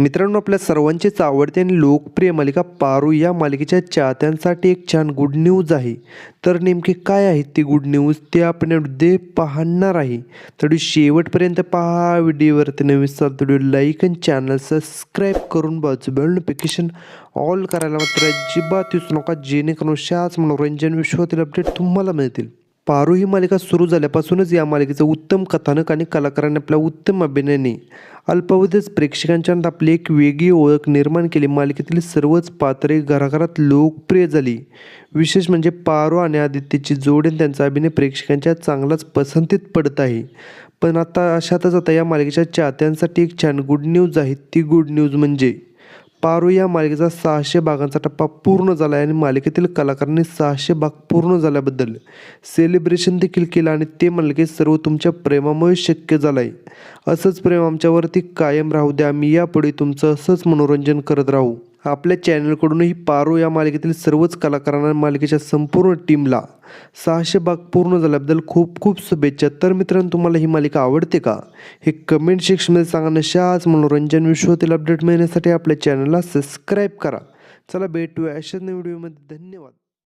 मित्रांनो आपल्या सर्वांचीच आवडते आणि लोकप्रिय मालिका पारू या मालिकेच्या चाहत्यांसाठी एक छान गुड न्यूज आहे. तर नेमकी काय आहे ती गुड न्यूज ते आपण दे पाहणार आहे. तर शेवटपर्यंत पहा. व्हिडिओवरती नवीन असाल तर व्हिडिओ लाईक आणि चॅनल सबस्क्राईब करून बाजू बेल नोटिफिकेशन ऑल करायला मात्र अजिबात विसरू नका. जेणेकरून शाच मनोरंजन विश्वातील अपडेट तुम्हाला मिळतील. पारू ही मालिका सुरू झाल्यापासूनच या मालिकेचं उत्तम कथानक आणि कलाकारांनी आपल्या उत्तम अभिनयाने अल्पावधीच प्रेक्षकांच्या आपली एक वेगळी ओळख निर्माण केली. मालिकेतील सर्वच पात्रे घराघरात लोकप्रिय झाली. विशेष म्हणजे पारू आणि आदित्यची जोड त्यांचा अभिनय प्रेक्षकांच्या चांगलाच पसंतीत पडत आहे. पण आता अशातच आता या मालिकेच्या चाहत्यांसाठी एक छान गुड न्यूज आहे. ती गुड न्यूज म्हणजे पारू या मालिकेचा सहाशे भागांचा टप्पा पूर्ण झाला आहे आणि मालिकेतील कलाकारांनी सहाशे भाग पूर्ण झाल्याबद्दल सेलिब्रेशन देखील केलं आणि ते म्हणलं की सर्व तुमच्या प्रेमामुळे शक्य झालं आहे असंच प्रेम आमच्यावरती कायम राहू द्या. आम्ही यापुढे तुमचं असंच मनोरंजन करत राहू. आपल्या चॅनलकडूनही पारो या मालिकेतील सर्वच कलाकारांना मालिकेच्या संपूर्ण टीमला सहाशे भाग पूर्ण झाल्याबद्दल खूप खूप शुभेच्छा. तर मित्रांनो तुम्हाला ही मालिका आवडते का? हे कमेंट सेक्शनमध्ये सांगा. नशाच मनोरंजन विश्वातील अपडेट मिळण्यासाठी आपल्या चॅनलला सबस्क्राईब करा. चला भेटूया अशाच व्हिडिओमध्ये धन्यवाद.